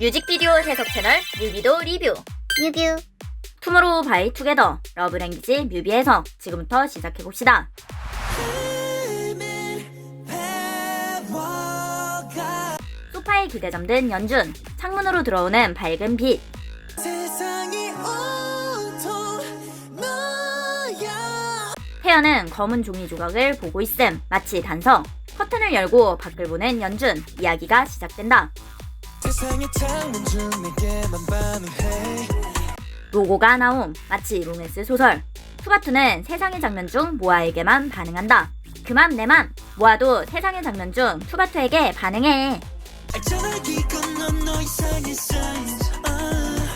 뮤직비디오 해석 채널 뮤비도 리뷰. 뮤뷰. 투모로우 바이 투게더 러브랭귀지 뮤비 해석. 지금부터 시작해봅시다. 소파에 기대 잠든 연준 창문으로 들어오는 밝은 빛. 세상이 온통 너야. 태연은 검은 종이 조각을 보고 있음. 마치 단서 커튼을 열고 밖을 보는 연준. 이야기가 시작된다 로고가 나옴. 마치 로맨스 소설. 투바투는 세상의 장면 중 모아에게만 반응한다. 그맘 내맘. 모아도 세상의 장면 중 투바투에게 반응해. 사이즈. 아.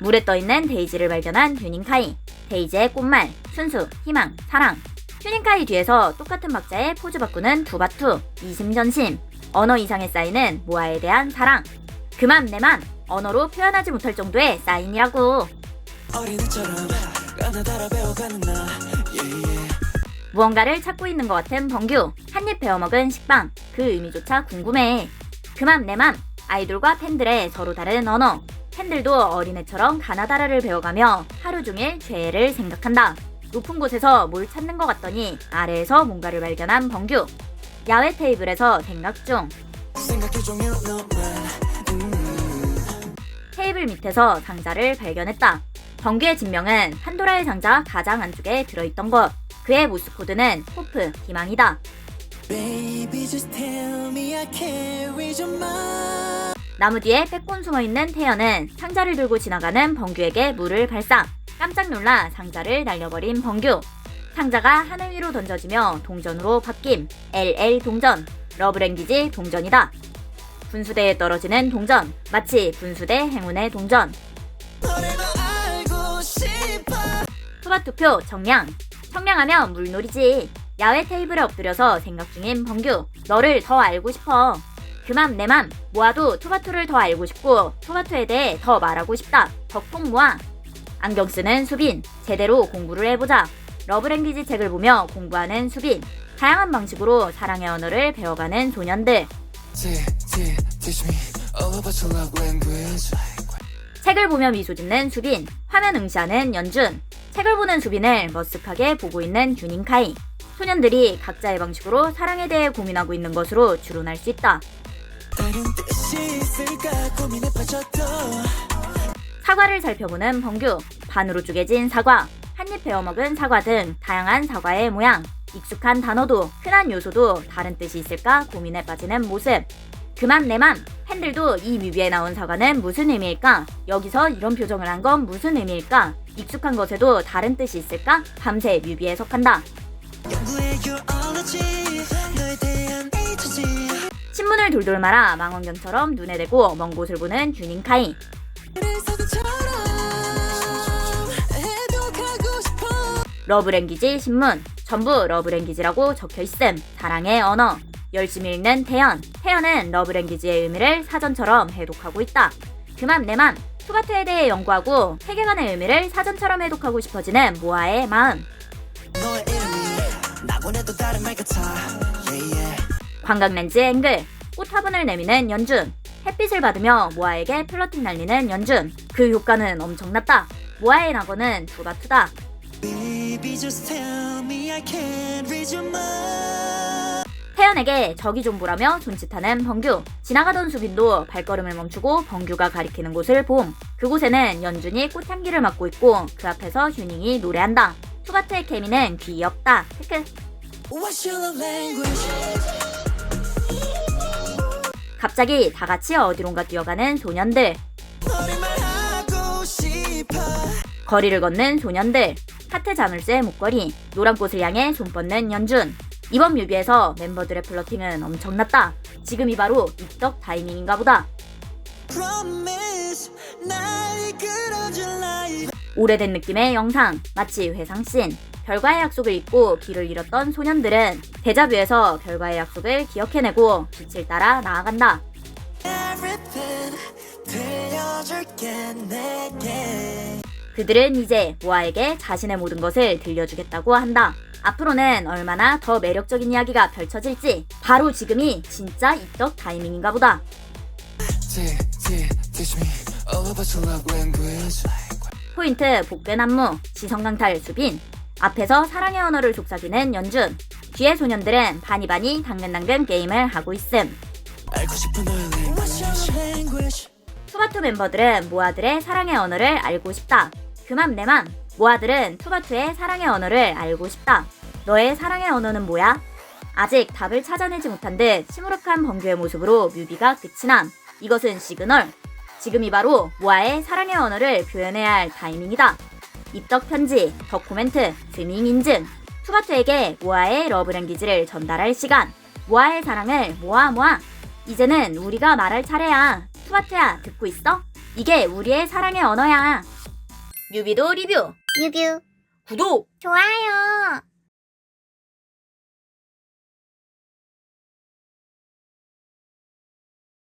물에 떠있는 데이지를 발견한 휴닝카이. 데이지의 꽃말 순수 희망 사랑. 휴닝카이 뒤에서 똑같은 박자에 포즈 바꾸는 투바투. 이심전심. 언어 이상의 쌓이는 모아에 대한 사랑 그맘 내맘 언어로 표현하지 못할 정도의 사인이라고. 무언가를 찾고 있는 것 같은 범규. 한입 베어먹은 식빵. 그 의미조차 궁금해. 그맘 내맘 아이돌과 팬들의 서로 다른 언어. 팬들도 어린애처럼 가나다라를 배워가며 하루 종일 죄를 생각한다. 높은 곳에서 뭘 찾는 것 같더니 아래에서 뭔가를 발견한 범규. 야외 테이블에서 생각 중. 생각해 종일 너만 음. 테이블 밑에서 상자를 발견했다 범규의 진명은 판도라의 상자 가장 안쪽에 들어있던 것 그의 모스 코드는 호프 희망이다 나무 뒤에 빼꼼 숨어있는 태연은 상자를 들고 지나가는 범규에게 물을 발사. 깜짝 놀라 상자를 날려버린 범규. 상자가 하늘 위로 던져지며 동전으로 바뀜. LL 동전. 러브랭귀지 동전이다. 분수대에 떨어지는 동전. 마치 분수대 행운의 동전. 싶어 투바투표 정량. 청량하면 물놀이지. 야외 테이블에 엎드려서 생각 중인 범규. 너를 더 알고 싶어. 그맘 내맘 모아도 투바투를 더 알고 싶고 투바투에 대해 더 말하고 싶다. 덕폭 모아. 안경 쓰는 수빈. 제대로 공부를 해보자. 러브랭귀지 책을 보며 공부하는 수빈. 다양한 방식으로 사랑의 언어를 배워가는 소년들. T, T, 책을 보며 미소 짓는 수빈, 화면 응시하는 연준, 책을 보는 수빈을 머쓱하게 보고 있는 균인 카이. 소년들이 각자의 방식으로 사랑에 대해 고민하고 있는 것으로 추론할 수 있다. 사과를 살펴보는 범규, 반으로 쪼개진 사과, 한입 베어먹은 사과 등 다양한 사과의 모양, 익숙한 단어도 흔한 요소도 다른 뜻이 있을까 고민에 빠지는 모습. 그만 내맘 팬들도 이 뮤비에 나온 사과는 무슨 의미일까? 여기서 이런 표정을 한 건 무슨 의미일까? 익숙한 것에도 다른 뜻이 있을까? 밤새 뮤비 해석한다. 연구해 your ology 너에 대한 H지 신문을 돌돌 말아 망원경처럼 눈에 대고 먼 곳을 보는 싶어 러브랭귀지 신문 전부 러브랭귀지라고 적혀 있음 사랑의 언어 열심히 읽는 태연. 태연은 러브랭귀지의 의미를 사전처럼 해독하고 있다. 그맘 내맘 투바투에 대해 연구하고 세계관의 의미를 사전처럼 해독하고 싶어지는 모아의 마음. 관광렌즈 앵글. 꽃 화분을 내미는 연준. 햇빛을 받으며 모아에게 플러팅 날리는 연준. 그 효과는 엄청났다. 모아의 낙원은 투바투다. Baby 태연에게 저기 좀 보라며 손짓하는 범규. 지나가던 수빈도 발걸음을 멈추고 범규가 가리키는 곳을 봄. 그곳에는 연준이 꽃향기를 맡고 있고 그 앞에서 휴닝이 노래한다. 투바트의 케미는 귀엽다. language 갑자기 다 같이 어디론가 뛰어가는 소년들. 거리를 걷는 소년들. 하트 자물쇠 목걸이. 노란 꽃을 향해 손 뻗는 연준. 이번 뮤비에서 멤버들의 플러팅은 엄청났다. 지금이 바로 입덕 타이밍인가 보다. 오래된 느낌의 영상, 마치 회상씬. 별과의 약속을 잊고 길을 잃었던 소년들은 데자뷰에서 별과의 약속을 기억해내고 빛을 따라 나아간다. 들려줄게 내게 그들은 이제 모아에게 자신의 모든 것을 들려주겠다고 한다. 앞으로는 얼마나 더 매력적인 이야기가 펼쳐질지 바로 지금이 진짜 입덕 타이밍인가 보다. 포인트 복근 안무, 시선 강탈 수빈, 앞에서 사랑의 언어를 속삭이는 연준, 뒤에 소년들은 바니바니 당근당근 게임을 하고 있음. 투바투 멤버들은 모아들의 사랑의 언어를 알고 싶다. 그맘 내맘. 모아들은 투바투의 사랑의 언어를 알고 싶다. 너의 사랑의 언어는 뭐야? 아직 답을 찾아내지 못한 듯 시무룩한 번규의 모습으로 뮤비가 끝이 남. 이것은 시그널. 지금이 바로 모아의 사랑의 언어를 표현해야 할 타이밍이다. 입덕 편지, 더코멘트, 스밍 인증. 투바투에게 모아의 러브랭귀지를 전달할 시간. 모아의 사랑을 모아 모아. 이제는 우리가 말할 차례야. 투바트야, 듣고 있어? 이게 우리의 사랑의 언어야. 뮤비도 리뷰, 뮤뷰. 구독! 좋아요